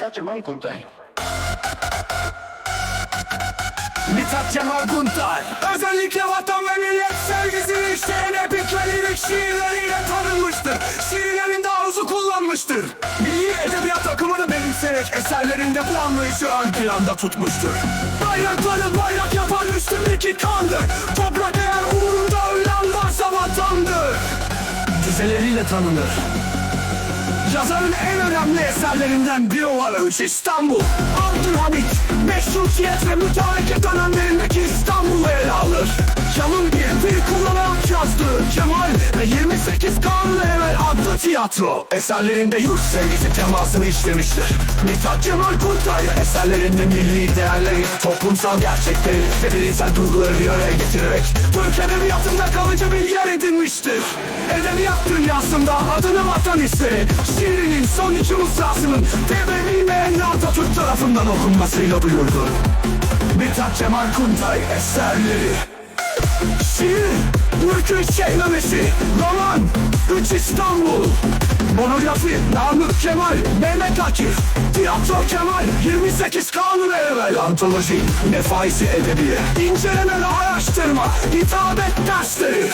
Mithat Cemal Kuntay. Mithat Cemal Kuntay. Özellikle vatan ve millet sevgisini işleyen epik ve lirik şiirleriyle tanınmıştır. Şiirlerinde arzu kullanmıştır. Milli edebiyat akımını benimseyerek eserlerinde bu anlayışı ön planda tutmuştur. Bayrakları bayrak yapan üstündeki kandır. Toprak eğer uğrunda ölen varsa vatandır. Dizeleriyle tanınır. Yazarın en önemli eserlerinden biri olan Üç İstanbul. Abdülhamit Meşrutiyet ve mütareke dönemlerindeki İstanbul'u ele alır. Yalın bir dil kullanarak yazdığı Kemal ve 28 Kanlı Evvel adlı tiyatro Eserlerinde yurt sevgisi temasını işlemiştir. Mithat Cemal Kuntay eserlerinde milli değerleri Toplumsal gerçekleri ve bilimsel duyguları bir araya getirerek Türk edebiyatında kalıcı bir yer edinmiştir. Edebiyat dünyasında adını vatan isteri Şiirinin son iki mısrasının Tebrevi ve Enli Atatürk tarafından okunmasıyla duyurdu. Mithat Cemal Kuntay eserleri Şiir, Ülkü Şehlemesi, Roman, Üç İstanbul. Monografi, Namık Kemal, Mehmet Akif. Tiyatro Kemal, 28 Kanun Evvel. Antoloji, Nefaisi Edebiye. İnceleme ve araştırma, hitabet dersleri